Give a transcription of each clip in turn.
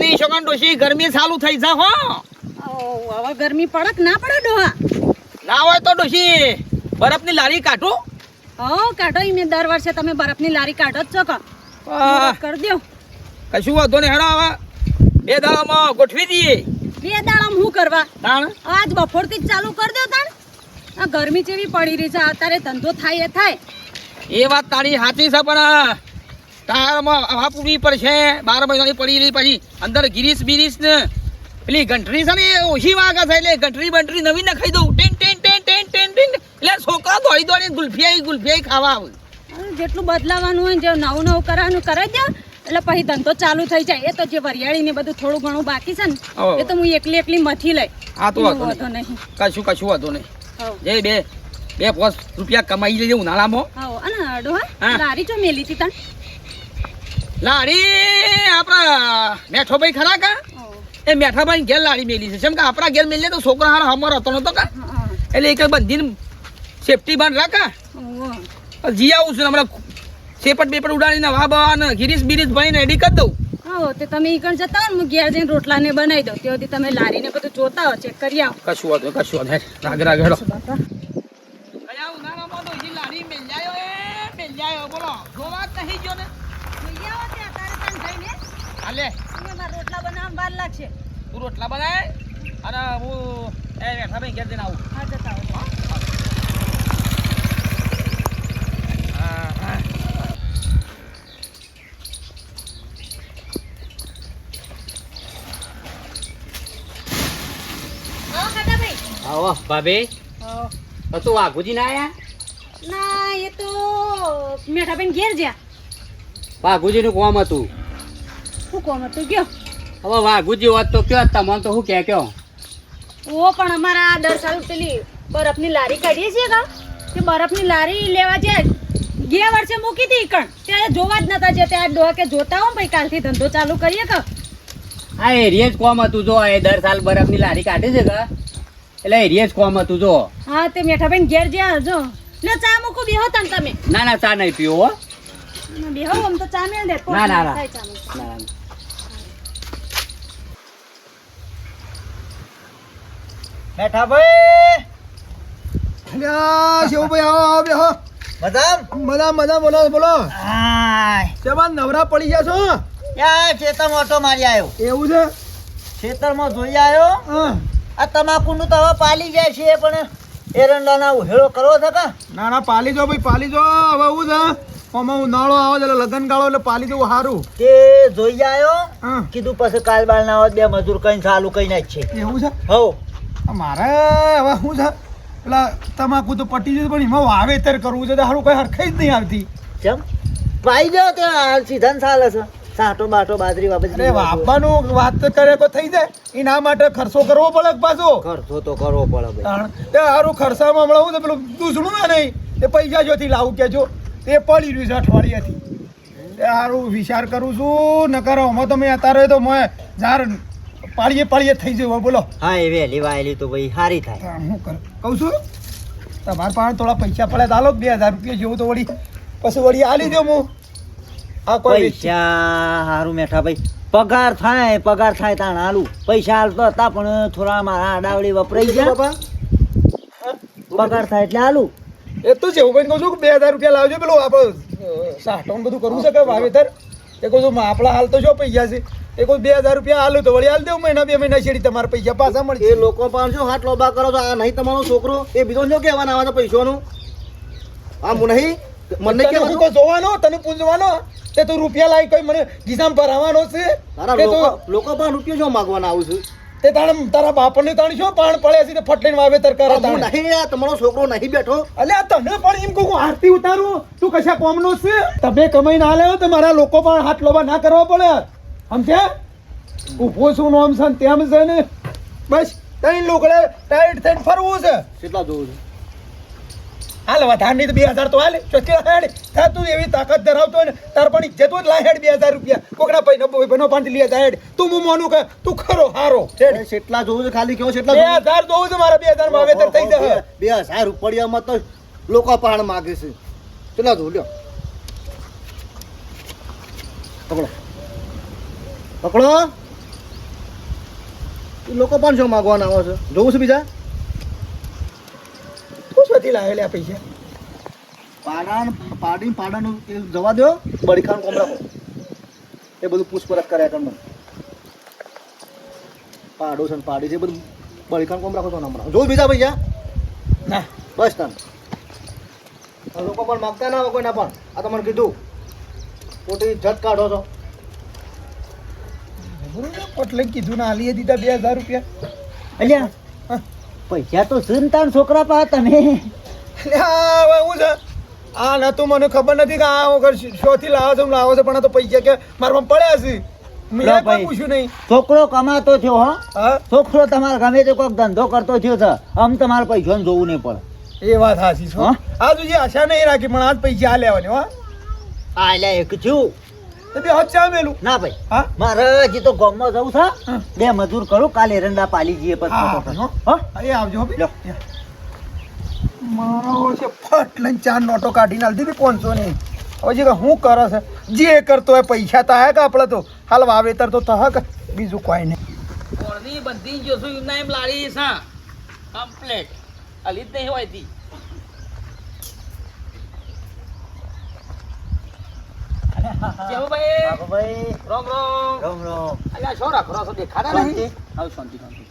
નહીં શોકન ડોશી ગરમી ચાલુ થઈ જા હો. હવે ગરમી પડક ના પડે ડોહા. ના હોય તો ડોશી બરફની લારી કાઢો. હો કાઢો ઈ મેં દર વર્ષે તમે બરફની લારી કાઢો જ છો કરી દો. કશું વાંધો નહીં હેડો હવે. બે દાડામાં ગોઠવી દઈએ. બે દાડામાં હું કરવા? તાણ? આજ બપોરથી જ ચાલુ કરી દો તાણ. આ ગરમી જેવી પડી રહી છે અત્યારે ધંધો થાય એ થાય. એ વાત તારી સાચી છે પણ તારમાં હવા પૂરવી પડશે બાર મહિનાની પડી રહી પછી અંદર ગિરીશ બિરીશ ને પેલી ઘંટડી છે ને એ ઓછી વાગે છે એટલે ઘંટડી બંટડી નવી નખાઈ દઉં. Ten ten ten ten ten ten. એટલે છોકરા દોડી દોડી ગુલ્ફિયાઈ ગુલ્ફિયાઈ ખાવા આવે. જેટલું બદલાવાનું હોય જે નવું નવું કરવાનું કરાવી દો એટલે પછી ધંધો ચાલુ થઈ જાય. એ તો જે વરિયાળી ને બધું થોડું ઘણું બાકી છે ને એ તો હું એકલી એકલી મથી લઈ. હા તો વાંધો નહીં. કશું કશું વાંધો નહીં. જે બે બે પાંચ રૂપિયા કમાઈ લેજે ઉનાળામાં. હા અને અડો હા. લારી જો મેલી હતી તાણ. લાડી આપણા મેઠોભાઈ ખરા કા? એ મેઠા ભાઈ ઘેર લાડી મેલી છે. જેમ કે આપણા ઘેર મેલીએ તો છોકરા હારા હમર હતો નતો કા? એટલે એક બંધીને સેફટી બાંધ રાખા જી આવું છું હમણાં સેપટ બેપટ ઉડાડીને વા બા ને ગિરીશ બિરીશ ભાઈને એડી કરી દઉં. હો તે તમે ઈ જતા હો ને હું ઘેર જઈને રોટલા ને બનાવી દઉં. તે તમે લારી ને બધું જોતા હો ચેક કરી આવો. કશું વાંધો કશું વાંધો. રાગ હેડો. મેલ એ મેલ બોલો ને. હાલે મારા રોટલા બનાવવામાં વાર લાગશે. તું રોટલા બનાય અને હું એ મેઠાભાઈ ઘેર જઈને આવું. હા જતા આવો ભાભી. હો. તો તું વાઘુજી ના આયા? ના એ તો મેઠાબેન ઘેર જ્યા. વાઘુજી નું કોમ હતું. શું કોમ હતું? કયો હવે વાઘુજી હોત તો કયો તમને તો શું કે કયો? ઓ પણ અમારા દર સાલ પેલી બરફની લારી કાઢીએ છીએ કા તે બરફની લારી લેવા જે ગયા વર્ષે મૂકી હતી કણ. ત્યારે જોવા જ નતા જે ત્યાં ડોહા કે જોતા હો ભાઈ કાલથી ધંધો ચાલુ કરીએ કા આ એરિયે જ કોમ હતું જો એ દર સાલ બરફની લારી કાઢે છે કા એટલે એરિયે જ કોમ હતું જો. હા તે મેઠાબેન ઘેર જ્યાં જો. લે ચા મૂકો બેહો તમે. ના ના ચા નહીં પીવો હો. બેહો આમ તો ચા મેળ દે ના, ના, ના. થાય ચા મૂકો. ના, ના. મેઠાભાઈ અલ્યા શિવભાઈ આવો બેહો મજામ? મજા મજા બોલો બોલો. આય. નવરા પડી ગયા છો? યા ખેતરમાં ઓટો મારી આવ્યો એવું છે? ખેતરમાં જોઈ આવ્યો હા. આ તમાકુનું તો હવે પાલી જાય છે પણ એરંડાના ઉહેળો કરવો છે કા? ના ના પાલી જો ભાઈ પાલી જો. હવે એવું છે. આમાં ઉનાળો આવે એટલે લગન ગાળો એટલે પાલી જવું સારું તે જોઈ આવ્યો હા. કીધું પછી કાલ બાલ ના આવે બે મજૂર કઈ ચાલુ કઈ ના છે. એવું છે? હવ આ મારે હવે શું છે? પેલા તમાકુ તો પટી જશે પણ એમાં વાવેતર કરવું છે તો સારું કઈ હરખાઈ જ નહીં આવતી. કેમ પાઈ જાઓ તે સીધા ને ચાલે છે. સાટો બાટો બાજરી અરે બાબત વાપવાનું વાત તો કરે તો થઈ જાય. એના માટે ખર્ચો કરવો પડે પાછો? ખર્ચો તો કરવો પડે સારું ખર્ચામાં હમણાં હું તો પેલું દૂસરું ના નહીં એ પૈસા જોથી લાવું કે જો. તે પડી રહ્યું છે અઠવાડિયાથી. સારું વિચાર કરું છું ન કરો અમે તમે અત્યારે તો મેં જાર પાળીએ પાળીએ થઈ જવું બોલો. હા એ વહેલી વાયેલી તો ભાઈ સારી થાય. હું કરું. કહું છું તમારા પાસે થોડા પૈસા પડે તો બે હજાર રૂપિયા જેવું તો વળી પછી વળી આલી દો હું. આ કોઈ પૈસા સારું મેઠા ભાઈ. પગાર થાય પગાર થાય તાણ હાલું પૈસા હાલતો હતા પણ થોડા મારા આડાવડી વપરાઈ ગયા. પગાર થાય એટલે હાલું એ તો હું ભાઈ કહું છું કે બે હજાર રૂપિયા લાવજો પેલું આપણે સાઠો બધું કરવું છે કે વાવેતર? એ કહું છું આપણા હાલ તો જો પૈસા છે? એ કોઈ બે હજાર રૂપિયા હાલું તો વળી હાલ દેવું મહિના બે મહિના છેડી તમારા પૈસા પાછા મળશે. એ લોકો પણ શું હાથ લોબા કરો તો આ નહીં તમારો છોકરો? એ બીજો શું કહેવાના આવે પૈસાનું? આ હું નહીં? મને હું કોઈ જોવાનો તને પૂછવાનો? તે તું રૂપિયા લાવી કોઈ મને ગીસામાં ભરાવાનો છે? લોકો લોકો પણ રૂપિયા શું માગવાના આવું છું? તે તાણ તારા બાપને તાણ શું પાણ પડે છે તે ફટલીને વાવેતર કરે હું તાણે? નહીં આ તમારો છોકરો નહીં બેઠો. અલ્યા તને પણ એમ કહું આરતી ઉતારું? તું કશા કોમનો છે? તમે કમાઈને ના લેવો તો મારા લોકો પણ હાથ લોબા ના કરવા પડે. સમજ્યા? ઊભો છું નોમ છે તેમ છે ને. બસ ત્રણ લોકડે ટાઈટ થઈને ફરવું છે. કેટલા જોઉં છું? હાલ વધારની તો બે હજાર તો હાલ. ચોથી હેડ થાય તું એવી તાકાત ધરાવતો ને તાર પણ ઇજ્જત જ લાય હેડ બે હજાર રૂપિયા. કોકડા ભાઈ નો ભાઈનો પાંચ લે જાય હેડ. તું હું મોનું કે તું ખરો હારો. એટલા જોઉં છે ખાલી કેવો એટલા બે? હજાર જોવું છે મારા બે હજાર વાવેતર થઈ જશે. બે હજાર રૂપિયામાં તો લોકો પાણ માગે છે. કેટલા જોઉં લ્યો. પકડો. પકડો. લોકો પણ શું માગવાના આવો છો? જોવું છે બીજા? છથી આ પૈસા પાડા પાડી પાડાનું એ જવા દો. બળીખાનું કોમ રાખો. એ બધું પૂછપરછ કર્યા કર મને પાડો છે પાડી છે બધું બળીખાનું કોમ રાખો તો હમણાં જોવું બીજા પૈસા ના. બસ તમે લોકો પણ માગતા ના હોય કોઈના પણ. આ તમને કીધું. ખોટી જટ કાઢો છો. એટલે કીધું ના આલીએ દીધા બે હજાર રૂપિયા. અલ્યા હા. પૈસા તો સુનતાન છોકરા પા તમે? હું છે? આ નતું મને ખબર નથી કે આ વગર શોથી લાવો છો લાવો છો પણ તો પૈસા કે મારા પડ્યા છે. છોકરો કમાતો થયો હો. છોકરો તમારે ગમે તે કોઈક ધંધો કરતો થયો છે આમ તમારે પૈસા જોવું નહીં પડે. એ વાત સાચી છે હા? આ હજી આશા નહીં રાખી પણ આજ પૈસા આ લેવાની હો. આ લે એક છું. તો બે હાથ ચા મેલું ના ભાઈ. હા? મારે હજી તો ગામમાં જવું છે. બે મજૂર કરું કાલે એરંડા પાલી જઈએ પછી હા, એ આવજો લો. મારો છે ફટ લઈને ચાર નોટો કાઢીને આલી દીધી પાંચસો ની હવે જે હું કરે છે? જે કરતો હોય પૈસા તો હે કે આપણે તો? હાલ વાવેતર તો તહક બીજું કોઈ નહીં. બધી જોશું એમના એમ લાડી છે. કમ્પ્લેટ અલી જ નહીં હોય તી કેવું ભાઈ બાપુ રોમ રોમ. રામ રામ. અલ્યા શું રાખો? રાખો દેખાતા નહીં હા શાંતિ શાંતિ.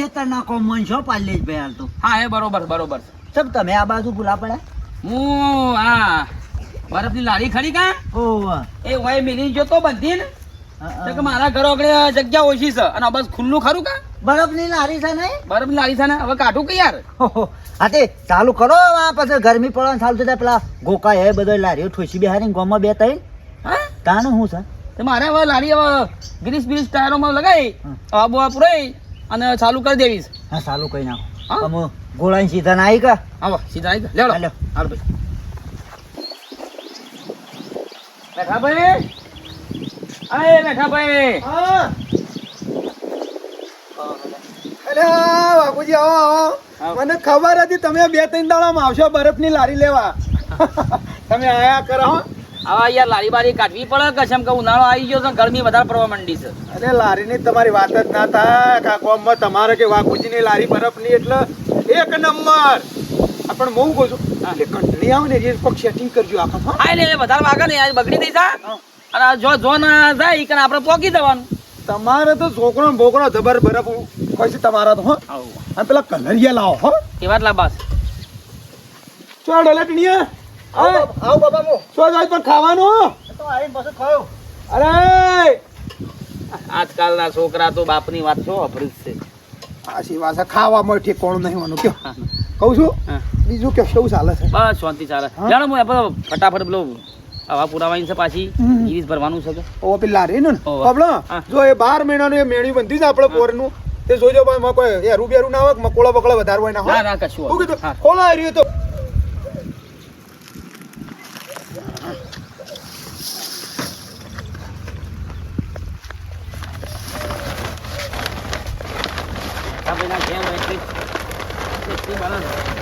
એ તરના કોમન છો પાલે જ ભાઈ હાલ તો. હા એ બરોબર બરોબર. સબ તમે આ બાજુ ભૂલા પડ્યા? હું આ બરફની લારી ખરી કા? ઓહ એ હોય મિલી જોતો બધી ને કે મારા ઘર આગળ જગ્યા ઓછી છે. અને બસ ખુલ્લું ખરું કા? બરફની લારી છે નહીં બરફ લારી છે ને? હવે કાઢું કે યાર? હા તે ચાલુ કરો આ પછી ગરમી પડવાનું ચાલુ થતા પેલા ગોકા એ બધો લારીઓ ઠોસી બિહારી ગોમાં બે તઈ હા? તાનું શું છે? તો મારે હવે લારી હવે ગ્રીસ બ્રીસ ટાયરોમાં લગાવી આબુ હવા બવા અને ચાલુ કરી દેવીશ. હા ચાલુ કરી નાખો. હા? તમે ગોળાની સીધા ના આવી કા? આવો સીધા આવી. હાલો. લેવડો. હાલો ભાઈ. બેઠા ભાઈ અરે બેઠા ભાઈ હા. અરે બાપુજી આવો આવો. મને ખબર હતી તમે બે ત્રણ દાડામાં આવશો બરફની લારી લેવા. તમે આયા કરો. આવા યાર લારી બારી કાઢવી પડે કે કેમ કે ઉનાળો આવી ગયો છે ગરમી વધારે પડવા માંડી છે. અરે લારીની તમારી વાત જ ના થાય. કા ગામમાં તમારે કે વાઘુજીની લારી બરફની? એટલે એક નંબર. પણ હું કહું છું એટલે કંટણી આવે ને એ પગ સેટિંગ કરજો આખા હા? એટલે વધારે વાગે ને બગડી દઈ જા અને જો જો ના જાય કે આપણે પોકી દેવાનું તમારે તો છોકરો ભોકરો બોકરો જબર બરફ હોય છે તમારા તો હો. અને પેલા કલરિયા લાવો હો. કેવા લાબાસ ચો ડોલટણીયા આવો આવો બાબા મો ચો જાય પણ ખાવાનું? તો આવીને પછી ખાયો અરે! આજકાલના છોકરા તો બાપની વાત છો અભરી છે. આશી વાત છે ખાવામાં કોણ નહીં વાનું કયો? કહું છું? બીજું કે શું ચાલે છે? બસ શાંતિ ચાલે. જાણો હું ફટાફટ પેલો હવા પુરાવાની છે પાછી. ગીરીશ ભરવાનું છે ઓ પેલા રે ને. આપણો જો એ બાર મહિનાનું એ મેણી બંધી છે આપણે પોરનું તે જોજો ભાઈ માં કોઈ એ બેરું ના હોય મકોળા બકોળા વધારે હોય. ના ના હોય ના કશું. ખોલો રહ્યું તો આ ભાઈના ઘેર હોય એટલી- એટલી balance.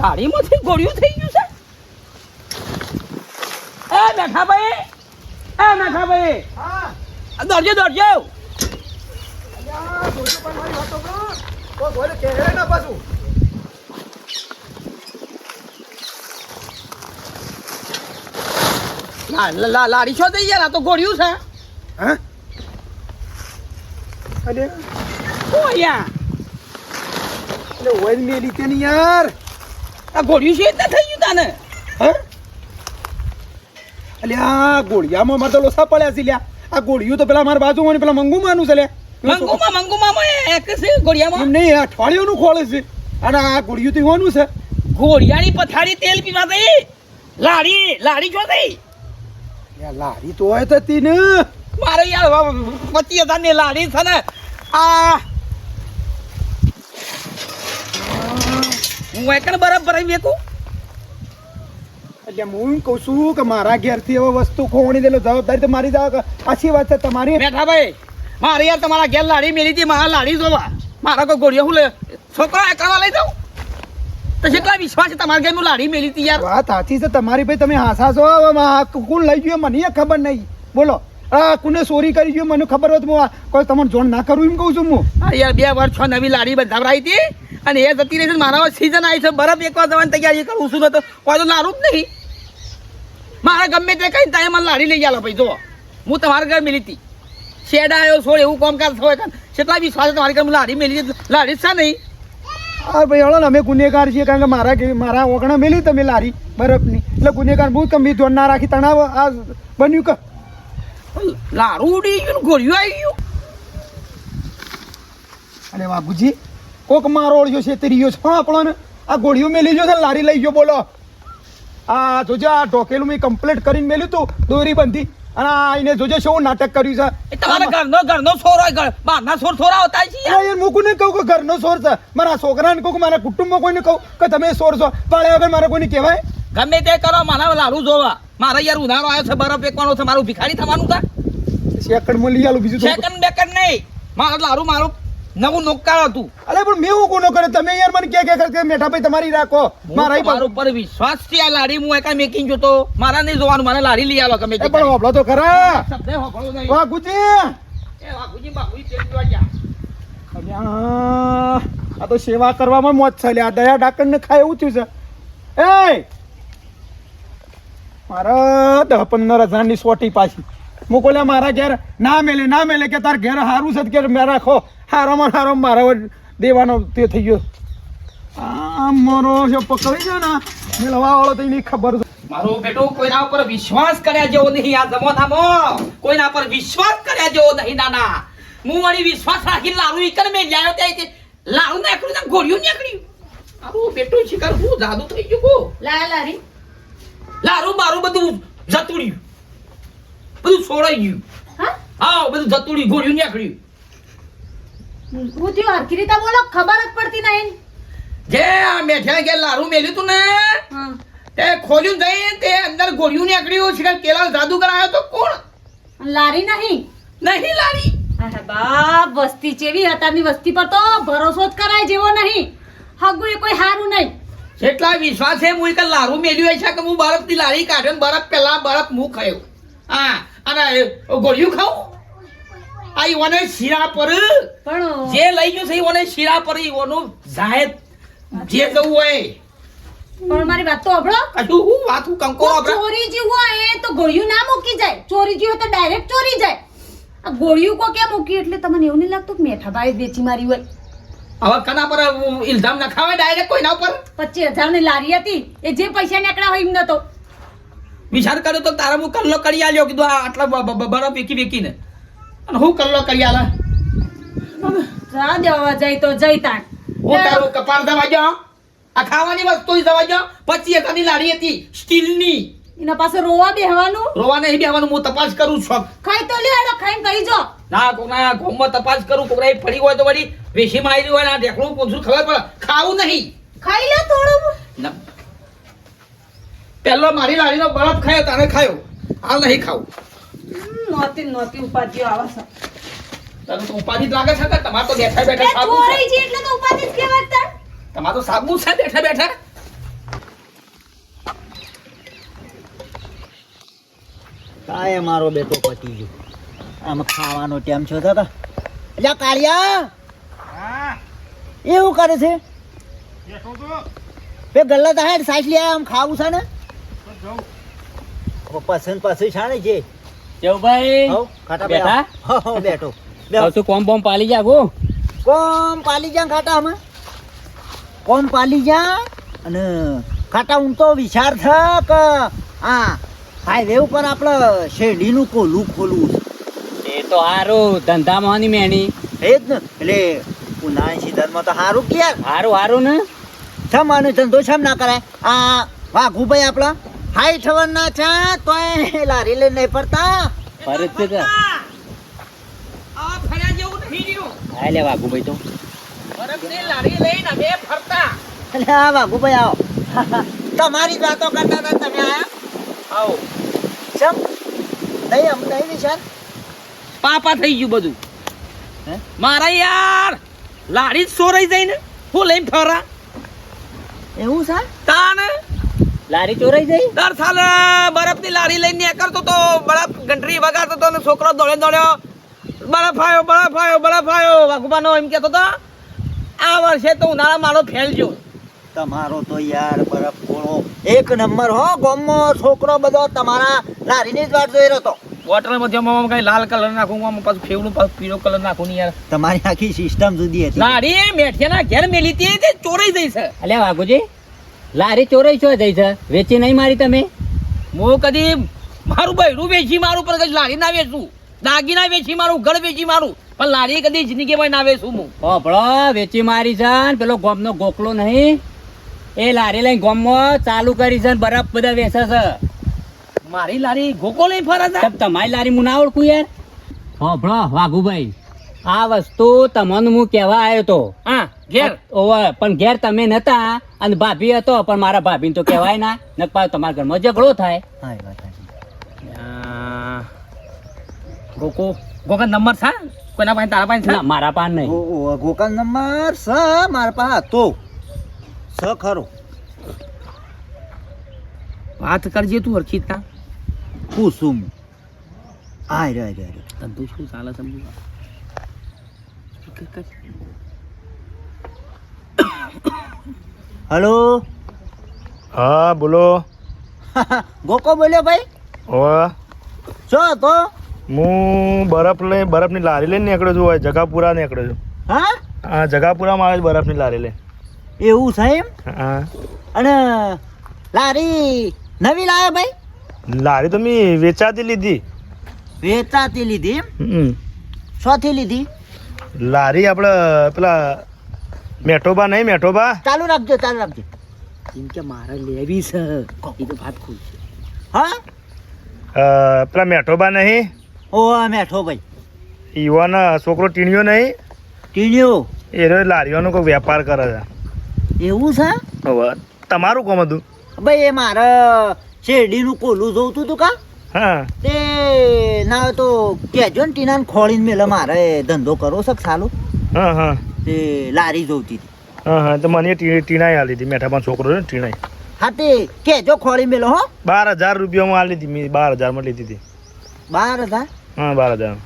લારીમાંથી ગોળિયું થઈ ગયું છે? એ મેઠા ભાઈ એ મેઠા ભાઈ દોડજો દોડજો. લારી છો થઈ ગયા તો ગોળિયું છે. હા? અરે ઓ એટલે ઓઇલ મેલી તે નહીં યાર? આ ગોળિયું છે એટલે થઈ ગયું તાને? હે? આ ગોળિયામાં મારે તો લોસા પડ્યા છે લ્યા. આ ગોળિયું તો પેલા મારા બાજુમાં ને પેલા મંગુ માનું છે લ્યા મંગુમાં મંગુમાં એક છે ગોળિયામાં? નહીં અઠવાડિયાનું ખોળે છે. અને આ ગોળિયું તો હોવાનું છે. ગોળિયાની પથારી તેલ પીવા દઈ. લારી લારી દઈ. યા લારી તો હોય તો તીને. મારે યાર પચીસ હજારની લારી છે ને. આ હું એકણ બરફ ભરાઈ મેકું? એટલે હું એમ કહું છું કે મારા ઘેરથી એવો વસ્તુ ખોવણી દેલો જવાબદારી તો મારી જાવ આછી વાત છે તમારી. બેઠા ભાઈ મારે યાર તમારા ઘેર લાડી મેલી હતી મારા લાડી જોવા. મારા કોઈ ગોળીઓ હું લે છોકરા કરવા લઈ જાઉં? તો કેટલા વિશ્વાસ છે તમારા ઘેર લાડી મેલી હતી યાર? વાત સાચી છે તમારી ભાઈ તમે હાસા છો? કોણ લઈ ગયો? મને ખબર નહીં. બોલો. આ કોને ચોરી કરી ગયો? મને ખબર હોત હું કોઈ તમને જોણ ના કરું એમ કહું છું હું. હા યાર બે વર્ષ છ નવી લાડી બંધાવરાઈ હતી. અને એ જતી રહી છે મારા સીઝન આવી છે બરફ એકવાર જવાની તૈયારી કરું છું તો કોઈ તો લારું જ નહીં. મારે ગમે તે કઈ ત્યાં મને લાડી લઈ ગયા ભાઈ જો હું તમારા ઘર મેલી હતી. શેડ આવ્યો છોડ એવું કામકાજ કાન કેટલા વિશ્વાસ તમારી ઘર લાડી મેલી લારી છે નહીં. હા ભાઈ હળો ને અમે ગુનેગાર છીએ કારણ કે મારા મારા ઓગણા મેલી તમે લારી બરફની. એટલે ગુનેગાર બહુ તમે ધોન ના રાખી તણાવ આ બન્યું કે. લાડુ ઉડી ગયું ને ગોળીઓ આવી ગયું. અને વાઘુજી કોક મારો ઓળ્યો છે તે રહ્યો છે. હા આપણને આ ગોળીઓ મેલી ગયો છે લારી લઈ ગયો બોલો. આ જોજે આ ઢોકેલું મેં કમ્પ્લીટ કરીને મેલ્યું તું દોરી બંધી. અને આ આઈને જોજે શું નાટક કર્યું એ છે તમારા ઘરનો ઘરનો સોર હોય ઘર બહારના સોર છોરા હોતા છે યાર. યાર હું કોને કહું કે ઘરનો સોર છે? મારા છોકરાને કહું કે મારા કુટુંબમાં કોઈને કહું કે તમે સોર છો. પાળ્યા વગર મારે કોઈને કહેવાય? ગમે તે કરો મારા લારું જોવા. મારા યાર ઉનાળો આવ્યો છે બરફ ફેંકવાનો છે મારું ભિખારી થવાનું છે. સેકન્ડ મળી આલું બીજું સેકન્ડ બેકન્ડ નહીં. મારા લારું મારું નવું નોકાર હતું. અરે પણ મેં હું કોનો કરે તમે યાર મને કે કે કે મેઠા ભાઈ તમારી રાખો. મારા મારા ઉપર વિશ્વાસ છે આ લારી હું એકા મેકિંગ જોતો. મારા નહીં જોવાનું મને લાડી લઈ આવો તમે પણ હોબળો તો ખરા. શબ્દે હોભળો નહીં. વાહ ગુજી. એ વાઘુજી બાપુજી તેલ જોવા. અલ્યા, આ તો સેવા કરવામાં મોજ છે આ દયા ડાકણ ને ખાય એવું થયું છે. એ! મારા દહ પંદર હજારની સોટી પાછી. મૂકો મારા ઘેર ના મેલે ના મેલે કે તાર ઘેર હારું છે કે મેં રાખો. હારામાં હારો મારા દેવાનો તે થઈ ગયો. આ મારો જો પકડી ગયો ને મેળવા વાળો તો એની ખબર છે. મારો બેટો કોઈના ઉપર વિશ્વાસ કર્યા જેવો નહીં આ જમાનામાં. કોઈના પર વિશ્વાસ કર્યા જેવો નહીં નાના. હું વળી વિશ્વાસ રાખી લાડુ ઈકર મેં લાયો ત્યાં તે લાડુ નીકળ્યું ને ગોળિયું નીકળ્યું. મારું બેટો શિકાર હું જાદુ થઈ ગયું કો લા લારી લારું મારું બધું જતુડ્યું. બધું છોડાઈ ગયું. હા? હા બધું જતુડ્યું ગોળિયું નીકળ્યું. હું તો હરખી રીતે બોલો ખબર જ પડતી નહીં. જે આ મેઠિયા કે લારું મેલ્યું તું ને તે ખોલ્યું જઈ તે અંદર ગોળ્યું નીકળ્યું. છે કેલાલ જાદુ કરાયો તો કોણ? લારી નહીં? નહીં લારી. અરે બાપ વસ્તી જેવી હતાની વસ્તી પર તો ભરોસો જ કરાય જેવો નહીં. હગું એ કોઈ હારું નહીં. જેટલા વિશ્વાસ છે હું એક લારું મેલ્યું છે કે હું બરફની લારી કાઢ્યો બરફ પેલા બરફ મુખ ખાયો. હા અને ગોળિયું ખાઉં? આ ઈવોને શિરા પર પણ જે લઈ ગયું છે ઈવોને શિરા પર ઈવોનું જાહેર જે જવું હોય. પણ મારી વાત તો અભળો. કશું હું વાત હું કંકો અભળો ચોરી જેવું હોય એ તો ગોળિયું ના મૂકી જાય. ચોરી જી હોય તો ડાયરેક્ટ ચોરી જાય. આ ગોળિયું કો કેમ મૂકી એટલે તમને એવું નહીં લાગતું કે મેઠાભાઈ વેચી મારી હોય? હવે કના પર ઇલ્ઝામ નખાવે ડાયરેક્ટ કોઈના ઉપર? પચીસ હજારની લારી હતી. એ જે પૈસા નીકળ્યા હોય એમ નતો. વિચાર કર્યો તો તારા હું કલ્લો કરી આલ્યો. કીધું આ આટલા બરફ વેકી વેકીને. અને હું કલ્લો કરી આલા. જા દેવા જાય તો જઈ તાણ. હું તારું કપાળ દવા જો આ ખાવાની વસ્તુ દવા જો પચીસ હજારની લાડી હતી સ્ટીલની. એના પાસે રોવા બેહવાનું? રોવા નહીં બેવાનું હું તપાસ કરું છું. ખાઈ તો લે હેડો ખાઈને કહી જો. ના કોના ગોમમાં તપાસ કરું કોકના ફરી હોય તો વળી વેશી મારી હોય ને ઢેકણું પૂછું ખબર પડે. ખાવું નહીં. ખાઈ લે થોડું. પહેલો મારી લાડીનો બરફ ખાયો તારે ખાયો. હાલ નહીં ખાવું નોતી નહોતી ઉપાધિ આવે છે. તને તો ઉપાધિ લાગે છે કે તમારે તો બેઠા બેઠા સાબુ છે ચોરી છે? એટલે તો ઉપાધિ જ કહેવાય તાણ તમારે તો સાબુ છે બેઠા બેઠા? કાય મારો બેટો પતી ગયો. આમ ખાવાનો ટેમ છો દાદા એટલે કાળિયા. એવું કરે છે? બે ગલ્લા તાહેડ સાઈડ લે આમ ખાવું છે ને? પસંદ પસંદ છાણે છે. કેવું ભાઈ? ખાટા બેઠા? બેઠા. હવે કોમ બોમ પાલી જા ગો કોમ પાલી જા ખાટા અમે. કોમ પાલી જા અને ખાટા હું તો વિચાર છે કે આ હાઈવે ઉપર આપણે શેરડીનું કોલું ખોલવું એ તો હારું ધંધામાં ની મેણી. એ જ ને. એટલે ઉનાળાની સિઝનમાં તો સારું કે હારું હારું ને. છમ અને ધંધો છમ ના કરાય? આ વાઘુભાઈ આપણા હાઈ થવાના છે તોય લારી લઈને નહીં પડતા ફરજ છે કે આ ફર્યા જેવું નહીં રહ્યું. હા લે વાઘુભાઈ તો. બરફની લારી લઈને અમે ફરતા. એટલે આ વાઘુભાઈ આવો. તમારી વાતો કરતા હતા તમે આયા? આવો. ચમ નહીં અમ નહીં વિચાર? પાપા થઈ ગયું બધું. હે? મારા યાર લાડી જ સોરાઈ જાય ને. હું લઈને ફરા. એવું છે? તાન. લારી ચોરાઈ જઈ દર સાલ બરફની લારી લઈને નીકળતો તો બરફ ઘંટરી વગાડતો તો છોકરો દોડે દોડ્યો. બરફ આવ્યો બરફ આવ્યો બરફ આવ્યો વાઘુબાનો એમ કહેતો તો આ વર્ષે તો ઉનાળા મારો ફેલજો તમારો તો યાર બરફ ગોળો. એક નંબર હો ગોમો છોકરો બધો તમારા લારીની જ વાટ જોઈ રહ્યો હતો. વોટરમાં કઈ લાલ કલર નાખું આમ પાછું ફેવડું પાછું પીળો કલર નાખું યાર. તમારી આખી સિસ્ટમ જુદી હતી. લાડી મેઠિયાના ઘેર મેલી હતી તે ચોરાઈ જઈ છે. અલ્યા વાઘુજી લારી ચોરાઈ છો જઈ છે? વેચી નહીં મારી તમે? હું કદી મારું બૈરું વેચી મારું પણ કદી લારી ના વેચું. દાગીના વેચી મારું ઘર વેચી મારું પણ લાડી કદી જિંદગીમાં ના વેચું હું. ઓપડો વેચી મારી છે ને પેલો ગોમનો ગોકલો નહીં. એ લારી લઈને ગોમમાં ચાલુ કરી છે ને બરફ બધા વેચે છે. મારી લારી ગોકો લઈ ફરે છે? તમારી લારી હું ના ઓળખું યાર. ઓપડો વાઘુભાઈ. આ વસ્તુ તમને હું કહેવા આવ્યો તો. હા ઘેર. ઓવે પણ ઘેર તમે નતા અને ભાભી હતો પણ મારા ભાભીને તો કહેવાય ના. નકર તમારા ઘરમાં ઝઘડો થાય. હા એ વાત ગોકો ગોકા નંબર છે? કોઈના પાસે તારા પાસે ના મારા પાસે નહીં. ઓ, ઓ, નંબર સ મારા પાસે હતો. સ ખરો. વાત કરજે તું હરખી કુસુમ આય રે રે રે. ધંધો શું ચાલે સમજુ કર. હલો? હા બોલો. ગોકો બોલ્યો ભાઈ? ઓ છો તો? હું બરફ લઈ બરફની લારી લઈને નીકળ્યો છું હોય જગાપુરા નીકળ્યો છું. હા? હા જગાપુરામાં આવે છે બરફની લારી લે એવું છે એમ? હા. અને લારી નવી લાવ્યો ભાઈ? લારી તો મેં વેચાતી લીધી. વેચાતી લીધી એમ? હમ. શોથી લીધી? લારી આપણે પેલા મેઠોબા નહીં મેઠોબા? ચાલુ રાખજો ચાલુ રાખજો. એમ કે મારે લેવી છે. એ તો ભાત ખુલ છે. હા? પેલા મેઠોબા નહીં? ઓ મેઠો ભાઈ ઈવાનો છોકરો ટીણ્યો નહીં? ટીણ્યો? એ રહ્યો લારીઓનો કોઈ વેપાર કરે છે. એવું છે? તમારું કોમ હતું? ભાઈ એ મારે શેરડીનું કોલું જોતું હતું કા? તે ના તો કેજો ને ટીનાને ખોળીને મેલે મારે ધંધો કરવો શક સાલો. હા હા. તે લારી જોતી હતી. હા હા તો મને ટીણાઈ આલી હતી મેઠામાં છોકરો છે ને ટીણાઈ હા તે કહેજો ખોળી મેલો હો. બાર હજાર રૂપિયામાં આલી હતી મેં બાર હજારમાં લીધી હતી. બાર હજાર? હા બાર હજાર.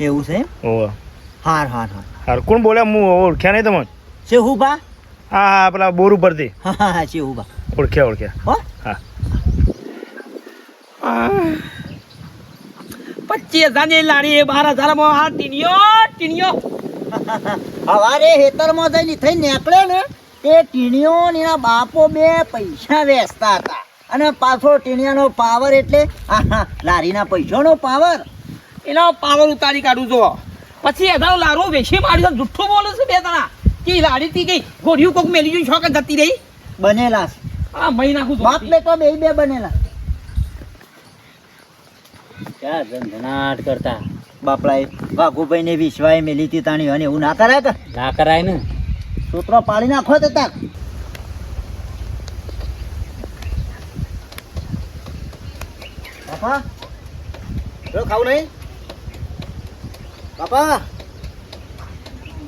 એવું છે એમ? ઓહો. હાર હાર હાર. હાર. કોણ બોલ્યા હું ઓળખ્યા નહીં તમને? શેહુબા હા હા પેલા બોર ઉપરથી. હા હા હા શેહુબા ઓળખ્યા ઓળખ્યા. હો. હા. પચીસ હજારની લાડી બાર હજારમાં આ ટીનિયો ટીનિયો હવારે હેતરમાં જઈને થઈ નીકળે ને તે ટીણીઓ ને એના બાપો બે પૈસા વેચતા હતા. અને પાછો ટીણિયાનો પાવર એટલે લારીના પૈસાનો પાવર. એનો પાવર ઉતારી કાઢું જો. પછી એના લારો વેચી મારી જુઠ્ઠું બોલે છે બે તણા કે લારી તી ગઈ ગોળિયું કોક મેલી જોઈ શોખ જતી રહી? બનેલા છે. આ મહી નાખું બાપ બેટો બે બે બનેલા. ક્યાં ઝંઝણાટ કરતા? બાપડાએ વાઘુભાઈ ને વિશ્વાએ મેલી હતી તાણી અને એવું ના કરાય કે? ના કરાય ને. સૂત્રો પાડી નાખો તે તાક. બાપા ખાવું નહીં? બાપા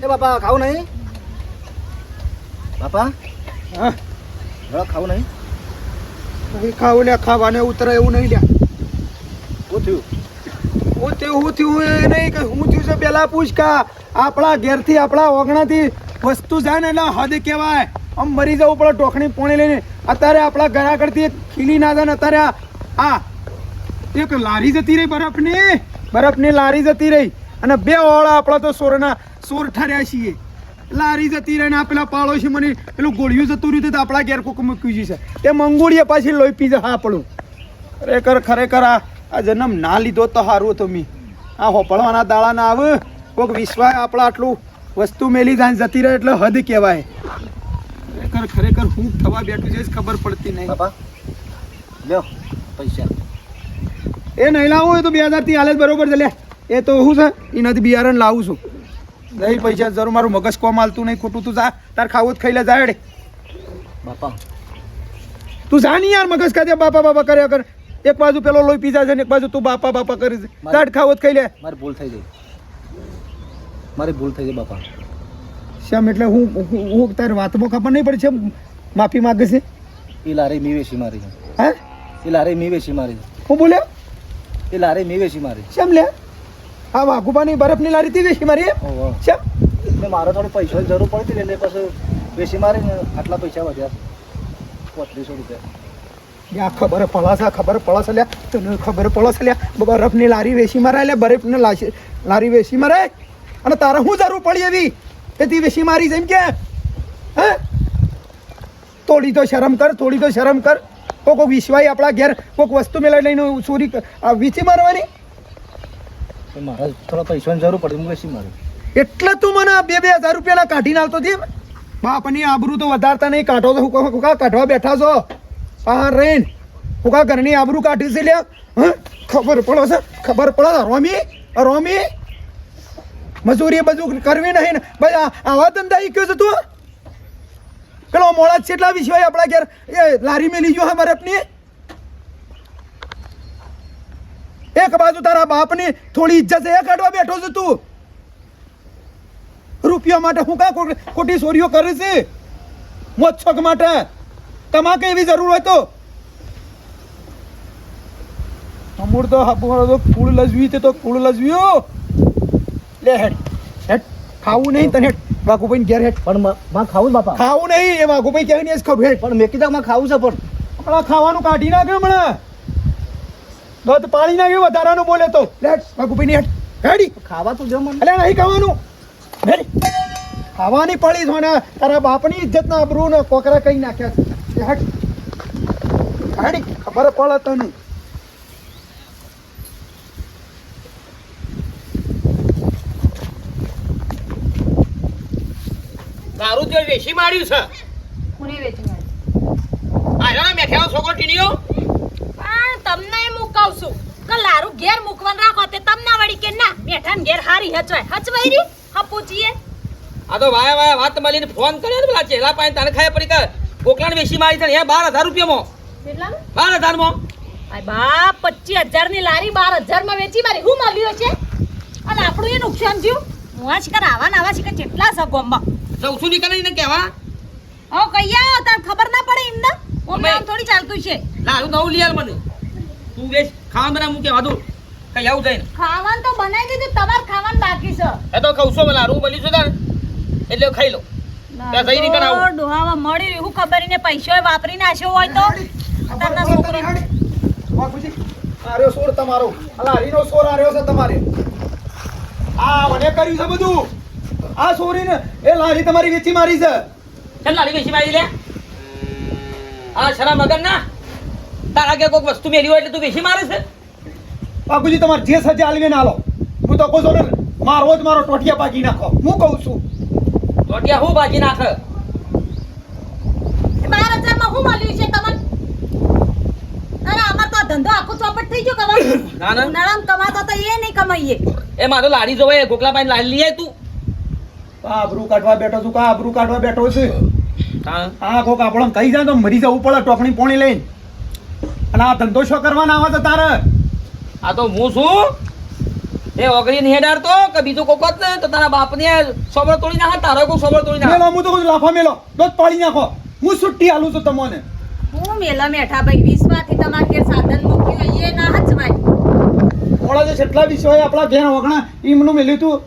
એ બાપા ખાવું નહીં? બાપા હા. ખાવું નહીં? ખાવું લે ખાવાને ઉતરે એવું નહીં લ્યા. થયું? હું થયું હું થયું એ નહીં કે હું થયું છે પહેલાં પૂછ કા આપણા ઘેરથી, આપણા ઓગણાથી વસ્તુ જાય ને હદ કહેવાય. આમ મરી જવું પડે ટોકણી પોણી લઈને. અત્યારે આપણા ઘર આગળથી ખીલી ના જાય અત્યારે આ એક લારી જતી રહી બરફની. બરફની લારી જતી રહી. અને બે ઓળા આપણા તો સોરના સોર ઠર્યા છીએ. લારી જતી રહી ને આ પેલા પાડોશી મને પેલું ગોળિયું જતું રહ્યું તો આપણા ઘેર કોક મૂક્યું છે. તે મંગોળીએ પાછી લોહી પી જા આપણું ખરેખર ખરેખર આ આ જન્મ ના લીધો તો સારું હતું મી. આ હોપળવાના દાળા ના આવે. કોઈક વિશ્વાસ આપણા આટલું વસ્તુ મેલી જાય જતી રહે એટલે હદ કહેવાય. ખરેખર ખરેખર હું થવા બેઠું છે ખબર પડતી નહીં. બાપા લ્યો પૈસા. એ નહીં લાવવું હોય તો બે હજારથી હાલે જ બરોબર છે લે. એ તો શું છે એનાથી બિયારણ લાવું છું. નહીં પૈસા જરૂર મારું મગજ કોમ હાલતું નહીં ખોટું તું જા. તાર ખાવું જ ખાઈ લે જાય બાપા. તું જા નહીં યાર મગજ ખાતે બાપા બાપા કર્યા કર. એક બાજુ પેલો લોહી પીઝા છે ને એક બાજુ તું બાપા બાપા કરી છે. દાઢ ખાવું જ ખાઈ લે. મારી ભૂલ થઈ ગઈ. મારી ભૂલ થઈ ગઈ બાપા. શ્યામ એટલે હું હું- તારે વાતમાં ખબર નહીં પડી છે માફી માગે છે? એ લારી મીવેશી મારી હે? એ લારી મીવેશી મારી હું બોલ્યો? એ લારી મીવેશી મારી શેમ લે. આ વાઘુબાની બરફની લારી તી વેશી મારી શેમ ને થોડો થોડી પૈસાની જરૂર પડતી એટલે પછી વેશી મારી ને આટલા પૈસા વધ્યા પોત્રીસો રૂપિયા. યા ખબર પડશે ખબર પડશે લ્યા તને ખબર પડશે લ્યા. બરફની લારી વેચી મારે લે બરફની લાશી લારી વેસી મારે. અને તારે શું જરૂર પડી એવી? તેથી વેસી મારી જેમ કે. હે? થોડી તો શરમ કર થોડી તો શરમ કર. કોક કોક વિશ્વાય આપણા ઘેર કોક વસ્તુ મેળવી લઈને ચોરી વેચી મારવાની? મારા થોડા પૈસાની જરૂર પડે હું વેચી મારું. એટલે તું મને બે બે હજાર રૂપિયા કાઢી નાલતો છે બાપની આબરૂ તો વધારતા નહીં કાઢો તો કાઢવા બેઠા છો. રહીને હુકા ઘરની આબરૂ કાઢી છે લ્યા? ખબર પડો છે? ખબર પડો રોમી? રોમી? મજૂરી બધું કરવી નહીં ને. ભાઈ આવા ધંધા ઈ કયો છે તું? પેલો મોડા કેટલા વિશ્વાય આપણા ઘેર. એ લારી મેલી ગયો અમારે બરફની એક બાજુ તારા બાપની થોડી ઇજ્જત એ કાઢવા બેઠો છે તું. રૂપિયા માટે હું કા ખોટી- ચોરીઓ કરે છે? મોજશોખ માટે. તમાકે એવી જરૂર હોય તો? અમૂળ તો હાપુવાળો તો ફૂલ લજવી તે તો ફૂલ લજવ્યો લે હેડ હેડ ખાવું નહીં તને. વાઘુભાઈ ઘેર હેડ. પણ માં- ખાવું બાપા. ખાવું નહીં એ વાઘુભાઈ ક્યાંય નહીં ખબર. હેડ પણ મેં કીધા માં ખાવું છે પણ. હમણાં ખાવાનું કાઢી નાખે હમણાં. દૂધ પાણી નાખ્યું વધારાનું બોલે તો. લે વાઘુભાઈ ની હેડ. હેડી. ખાવા તો જમ એટલે નહીં ખાવાનું. હેડી. ખાવાની પડી છે ને તારા બાપની ઇજ્જત ના અબરૂ ને કોકરા કઈ નાખ્યા છે. હેડી. ખબર પડે તને. તારું જે વેચી માર્યું છે. કોને વેચી મારી આના મેઠિયાનો છોકરો પણ તમને હું કહું છું કે લારું ઘેર મૂકવાનું રાખો તે તમને વળી કે ના. બેઠાને ઘેર હારી હચવાય. હચવાઈ રી? હા પૂછીએ. આ તો વાયા વાયા વાત મળીને ફોન કર્યો ને પેલા ચેલા પાણી તને ખાય પડી કે કોકલાને વેસી મારી છે એ બાર હજાર રૂપિયામાં. કેટલામાં બાર હજારમાં. આ બાપ પચીસ હજારની લારી બાર હજારમાં વેચી મારી. હું મળ્યો છે? અને આપણું એ નુકસાન થયું? હું આ શિકર આવા નાવા શિકર કેટલા છે ગોમમાં. છું નીકળે ને કહેવા હો કઈ આવો તાર ખબર ના પડે એમને? હું અમે- આમ થોડી ચાલતું છે. લારું નવું લઈ મને. તું વેચ ખાવા બના મૂકે વાદું કઈ આવું જઈને ખાવાનું તો બનાવી દીધું તમારે ખાવાનું બાકી છે. એ તો કહું છું લારું બની છું એટલે ખાઈ લો. ડોહાવા મળી રહ્યું. ખબર ને પૈસો વાપરી નાખ્યો હોય તો? તારના છોકરો. આર્યો સોર તમારો. અલા હરીનો સોર આર્યો છે તમારે. આ મને કર્યું છે બધું. આ સોરીને એ લારી તમારી વેચી મારી છે. ચાલ લારી વેચી મારી લે? આ શરમ વગર ના? તારા કે કોઈક વસ્તુ મેલી હોય એટલે તું વેચી મારે છે? બાપુજી તમારે જે સજા આલવી ના હું તો કહું છું મારો જ મારો ટોટિયા પાકી નાખો. હું કહું છું રોટિયા હું બાજી નાખ? બાર હજારમાં શું મળ્યું છે તમને? અરે આમાં તો ધંધો આખો ચોપટ થઈ ગયો કમાઈ ના ના. ઉનાળામાં કમાતા તો એ નહીં કમાઈએ. એ મારો લારી જોવે ગોકલા પાસે લારી લઈ તું. આ આબરૂ કાઢવા બેઠો છું કા આબરૂ કાઢવા બેઠો છે? હા. આ કોક આપણને કહી જાય તો મરી જવું પડે ટોપણી પોણી લઈને. અને આ ધંધો શું કરવાના આવે તો તારે? આ તો હું છું? એ ઓગળી ને હેડાર તો કે બીજું કોક હોત ને તો તારા બાપને સોબર તોડી નાખે તારો કોઈ સોબર તોડી નાખે. મેલો હું તો લાફા મેલો દોત પાડી નાખો. હું છુટ્ટી આલું છું તમને. હું મેલા મેઠા ભાઈ વિશ્વાથી તમારે કે સાધન મૂક્યું એ ના હચવાય. મોડા જે જેટલા વિષય હોય આપણા ઘેર ઓગણા ઈમનું મેલ્યું તું.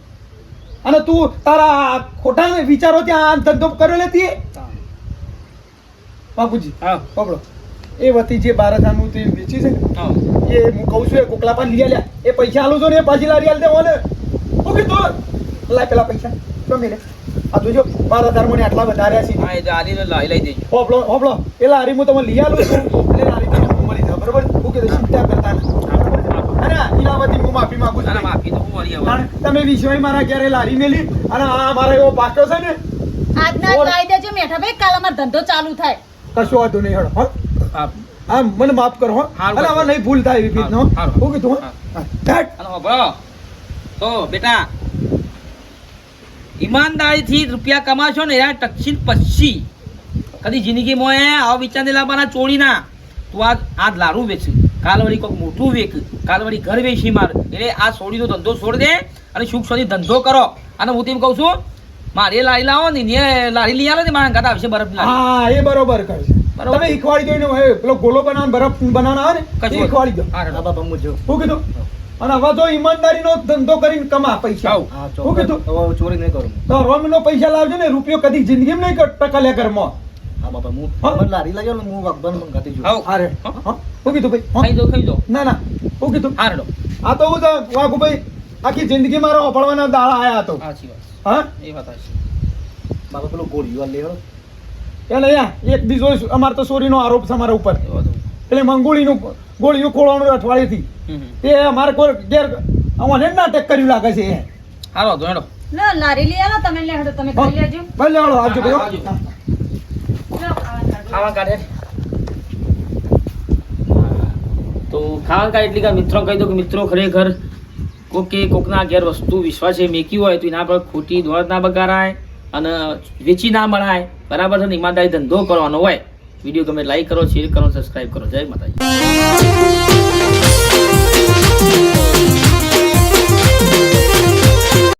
અને તું તારા ખોટા વિચારો ત્યાં આ ધંધો કર્યો લેતી બાપુજી હા. પકડો. એ વતી જે બાર હજારનું તે વેચી છે એ હું કહું છું એ કોકલા પર લઈ આલ્યા. એ પૈસા આલું છો ને એ પાછી લારી આલ દેવો ને ઓકે તો લાય પેલા પૈસા. તો મેલે આ જોજો બાર હજાર મને આટલા વધાર્યા છે. હા એ જારી લઈ લઈ દેજો હોપલો હોપલો એ લારી હું તમે લઈ આલું છું. એટલે લારી તમને મળી જાય બરોબર? હું કે ચિંતા કરતા અરે ઇલાવતી હું માફી માંગુ છું માફી તો હું વળી આવું. કારણ તમે વિશ્વાય મારા ક્યારે લારી મેલી અને આ મારા એવો પાક્યો છે ને આજના કાયદા જો દેજો મેઠા ભાઈ કાલ અમાર ધંધો ચાલુ થાય. કશું વાંધો નહીં હેડો હા. હા મને માફ કરો હો. અને આમાં નહીં ભૂલ થાય એવી રીતનો. હું. કીધું હો? તો બેટા ઈમાનદારીથી રૂપિયા કમાશો ને યાર ટકશીલ પછી. કદી જિંદગીમાં એ આવા વિચાર નહીં લાવવાના ચોરીના તું આ આ લારું વેચ. કાલ વળી કોઈક મોટું વેક. કાલ વળી ઘર વેચી માર. એટલે આ સોડીનો ધંધો છોડ દે અને સુખ સોની ધંધો કરો. અને હું તેમ કહું છું મારે લારી લાવો ને લારી લઈ આવે ને મારા ગાતા આવશે બરફ હા એ બરોબર કર બરોબર. તમે શીખવાડી દો ને એ પેલો ગોલો બનાવ બરફ બનાવના આવે ને કશું દો. હા, હા બાપા હું જો શું કીધું અને હવે તો ઈમાનદારીનો ધંધો કરીને કમા પૈસા. આવ. શું કીધું ચોરી નહીં કરું. તો રોમનો પૈસા લાવજો ને રૂપિયો કદી જિંદગી નહીં ટકા લે ઘરમાં. હા બાપા હું લારી લાગ્યો ને હું મંગાતી છું. આવ. અરે હા. હા? કીધું ભાઈ હા? ખાઈ દો ખાઈ દો. ના ના. શું કીધું હારેડો આ તો હું તો વાઘુભાઈ આખી જિંદગી મારો અપડવાના દાડા આયા હતો હા? એ વાત છે બાપા પેલો ગોળીઓ લેવો. એટલે અહીંયા એક બીજો અમાર તો ચોરીનો આરોપ છે અમારા ઉપર. એટલે મંગોળીનું ગોળીઓ ખોળવાનું અઠવાડિયેથી. તે અમારે કોઈ ઘેર અમને ના નાટક કર્યું લાગે છે એ. હાલો તો હેડો. લો લારી લઈ આલો તમે લે હેડો તમે ખાઈ લેજો. ભલે હાલો આવજો ભાઈ. ખાવા કાઢે. તો ખાવા કાઢે એટલે કે મિત્રો કહી દો કે મિત્રો ખરેખર કોક કે કોકના ઘેર વસ્તુ વિશ્વાસે મેકી હોય તો એના પર ખોટી દોડ ના બગાડાય અને વેચી ના મળાય બરાબર છે ને? ઈમાનદારી ધંધો કરવાનો હોય. વીડિયો ગમે લાઈક કરો શેર કરો સબસ્ક્રાઈબ કરો. જય માતાજી.